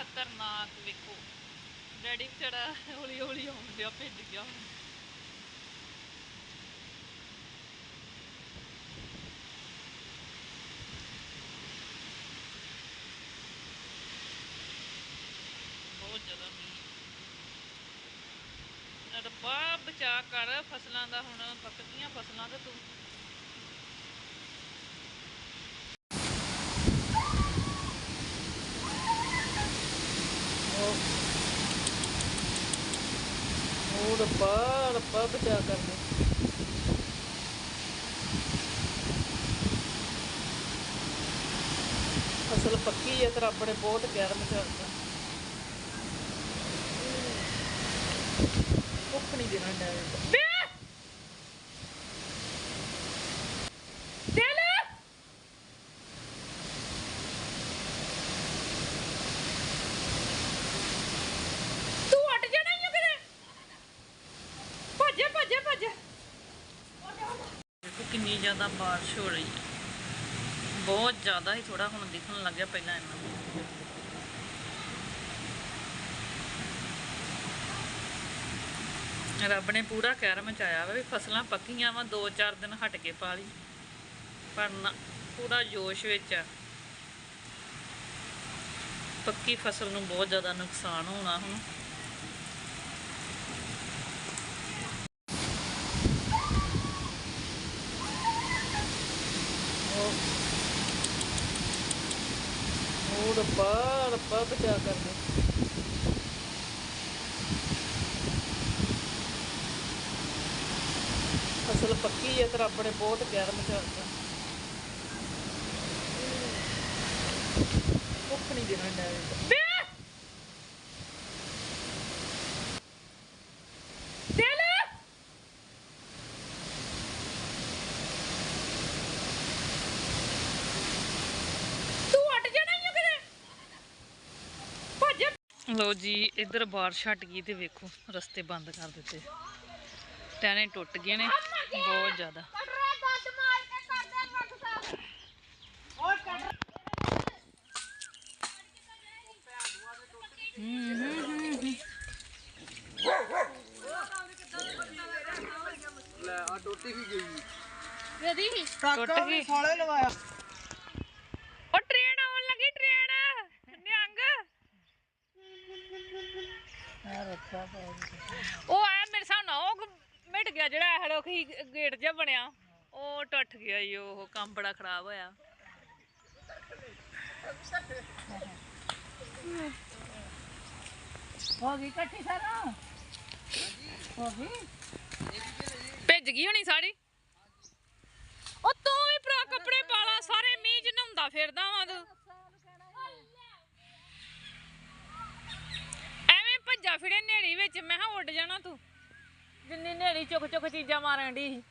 ਖਤਰਨਾਕ ਵੇਖੋ। ਡੈਡੀ ਵਿਚਾਰਾ ਹੌਲੀ ਹੌਲੀ ਆਉਂਦਿਆ ਭਿੱਜ ਗਿਆ ਬਹੁਤ ਜ਼ਿਆਦਾ ਰੱਬਾ ਬਚਾ ਕਰ ਫਸਲਾਂ ਦਾ ਹੁਣ, ਪੱਕਦੀਆਂ ਫਸਲਾਂ ਤੇ ਤੂੰ। ਉਹ ਰੱਬਾ ਰੱਬਾ ਬਚਾ ਕਰ ਦੇ ਫਸਲ ਪੱਕੀ ਹੈ ਤੇ ਰੱਬ ਨੇ ਬਹੁਤ ਕਹਿਰ ਕਰਦਾ ਭੁੱਖ ਨਹੀਂ ਦੇਣਾ ਡਾਇਰੈਕਟ ਦਿਲ ਤੂੰ ਹਟ ਜਾਣਾ ਹੀ ਕਿਤੇ ਭੱਜੇ ਭੱਜੇ ਭੱਜੇ ਦੇਖੋ ਕਿੰਨੀ ਜ਼ਿਆਦਾ ਬਾਰਿਸ਼ ਹੋ ਰਹੀ ਹੈ। ਬਹੁਤ ਜ਼ਿਆਦਾ ਹੀ ਥੋੜਾ ਹੁਣ ਦਿਖਣ ਲੱਗਿਆ ਪਹਿਲਾਂ ਇਹਨਾਂ ਨੂੰ ਰੱਬ ਨੇ ਪੂਰਾ ਕਹਿਰ ਮਚਾਇਆ ਵਾ ਵੀ ਫਸਲਾਂ ਪੱਕੀਆਂ ਵਾ, ਦੋ ਚਾਰ ਦਿਨ ਹਟ ਕੇ ਪਾ ਲਈ। ਪਰ ਨਾ, ਪੂਰਾ ਜੋਸ਼ ਵਿੱਚ ਆ। ਪੱਕੀ ਫਸਲ ਨੂੰ ਬਹੁਤ ਜ਼ਿਆਦਾ ਨੁਕਸਾਨ ਹੋਣਾ ਹੁਣ ਉਹ ਉਹ ਰੱਬਾ ਰੱਬਾ ਬਚਾ ਕਰ ਦੇ ਫਸਲ ਪੱਕੀ ਹੈ ਤੇ ਰੱਬ ਨੇ ਬਹੁਤ ਕਹਿਰ ਮਚਾਤਾ ਭੁੱਖ ਨਹੀਂ ਦੇਣਾ ਡਾਇਰੈਕਟ ਦਿਲ ਤੂੰ ਹਟ ਜਾਣਾ ਹੀ ਕਿਤੇ ਭੱਜ ਲੋ ਜੀ ਇੱਧਰ ਬਾਰਿਸ਼ ਹਟ ਗਈ ਤੇ ਵੇਖੋ ਰਸਤੇ ਬੰਦ ਕਰ ਦਿੱਤੇ। ਟਾਣੇ ਟੁੱਟ ਗਏ ਨੇ ਬਹੁਤ ਜ਼ਿਆਦਾ। ਲੈ ਆ ਟੋਟੀ ਵੀ ਗਈ। ਟੁੱਟ ਗਈ। ਸਾਲੇ ਲਵਾਇਆ। ਉਹ ਆਇਆ ਮੇਰੇ ਸਾਹਮਣੇ ਉਹ ਮਿਟ ਗਿਆ ਜਿਹੜਾ ਹੜੋ ਕੀ ਗੇਟ ਜਿਹਾ ਬਣਿਆ। ਉਹ ਟੁੱਟ ਗਿਆ ਈ ਉਹ ਕੰਮ ਬੜਾ ਖਰਾਬ ਹੋਇਆ। ਹੋ ਗਈ ਇਕੱਠੀ ਸਾਰਾ? ਹੋ ਗਈ ਭਿੱਜ ਗਈ ਹੋਣੀ ਸਾੜੀ ਉਹ ਤੂੰ ਵੀ ਭਰਾ ਕੱਪੜੇ ਪਾ ਲਾ ਸਾਰੇ ਮੀਂਹ ਚ ਨਹਾਉਂਦਾ ਫਿਰਦਾ ਵਾਂ ਤੂੰ ਐਵੇਂ ਭੱਜਾ ਫਿਰੇ ਨੇੜੀ ਵਿੱਚ, ਮੈਂ ਹਾਂ ਉੱਡ ਜਾਣਾ ਤੂੰ। ਜਿੰਨੀ ਨੇੜੀ ਚੁੱਕ ਚੁੱਕ ਚੀਜ਼ਾਂ ਮਾਰਨ ਦੀ